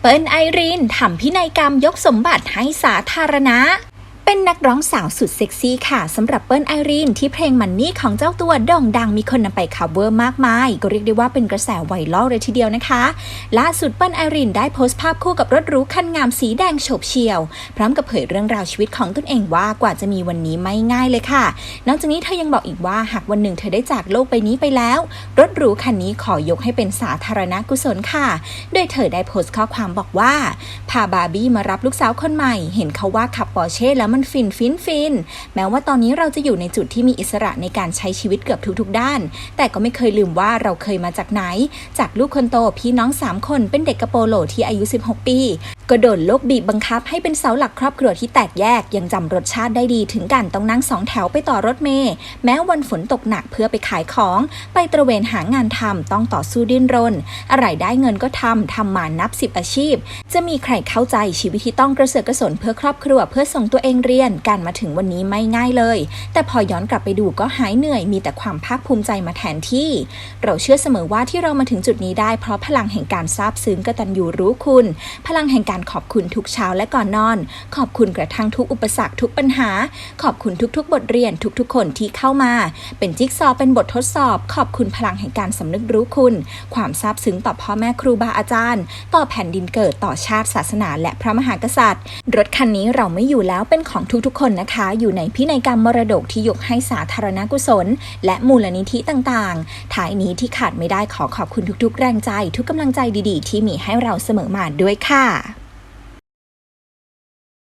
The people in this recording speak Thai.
เปิ้ลไอรีนทำพินัยกรรมยกสมบัติให้สาธารณะ เป็นนักร้องสาวสุดเซ็กซี่ค่ะสำหรับเปิ้ลไอรีนที่เพลงมันนี่ของเจ้าตัวโด่งดังมีคนนำไป cover มากมาย ก็เรียกได้ว่าเป็นกระแสไวรัลเลยทีเดียวนะคะล่าสุดเปิ้ลไอรีนได้โพสต์ภาพคู่กับรถหรูคันงามสีแดงโฉบเฉี่ยว พร้อมกับเผยเรื่องราวชีวิตของตนเองว่ากว่าจะมีวันนี้ไม่ง่ายเลยค่ะ นอกจากนี้เธอยังบอกอีกว่าหากวันหนึ่งเธอได้จากโลกใบนี้ไปแล้ว รถหรูคันนี้ขอยกให้เป็นสาธารณกุศลค่ะ โดยเธอได้โพสต์ข้อความบอกว่าพาบาร์บี้มารับลูกสาวคนใหม่ เห็นเขาว่าขับปอร์เช่แล้วมันฟินฟินฟินแม้ว่าตอนนี้เราจะอยู่ในจุดที่มีอิสระในการใช้ชีวิตเกือบทุกๆด้าน แต่ก็ไม่เคยลืมว่าเราเคยมาจากไหน จากลูกคนโตพี่น้อง 3 คนเป็นเด็กกระโปโลที่อายุ 16 ปี ก็โดนโลกบีบบังคับให้เป็นเสาหลักครอบครัวที่แตกแยก ยังจำรสชาติได้ดีถึงการต้องนั่งสองแถวไปต่อรถเมล์แม้วันฝนตกหนักเพื่อไปขายของ ไปตระเวนหางานทำต้องต่อสู้ดิ้นรน อะไรได้เงินก็ทำทำมานับสิบอาชีพ จะมีใครเข้าใจชีวิตที่ต้องกระเสือกกระสนเพื่อครอบครัวเพื่อส่งตัวเองเรียนการมาถึงวันนี้ไม่ง่ายเลย แต่พอย้อนกลับไปดูก็หายเหนื่อยมีแต่ความภาคภูมิใจมาแทนที่ เราเชื่อเสมอว่าที่เรามาถึงจุดนี้ได้เพราะพลังแห่งการซาบซึ้งกตัญญูรู้คุณ พลังแห่งการขอบคุณทุกเช้าและก่อนนอน ขอบคุณกระทั่งทุกอุปสรรคทุกปัญหา ขอบคุณทุกๆ บทเรียนทุกๆ คนที่เข้ามา เป็นจิ๊กซอเป็นบททดสอบ ขอบคุณพลังแห่งการสำนึกรู้คุณ ความซาบซึ้งต่อพ่อแม่ครูบาอาจารย์ ต่อแผ่นดินเกิดต่อชาติศาสนา และพระมหากษัตริย์ รถคันนี้เราไม่อยู่แล้วเป็นขอของทุกๆ คนนะคะ อยู่ในพินัยกรรมมรดกที่ยกให้สาธารณกุศล และมูลนิธิต่างๆท้ายนี้ที่ขาดไม่ได้ขอขอบคุณทุกๆ แรงใจ ทุกกำลังใจดีๆ ที่มีให้เราเสมอมาด้วยค่ะ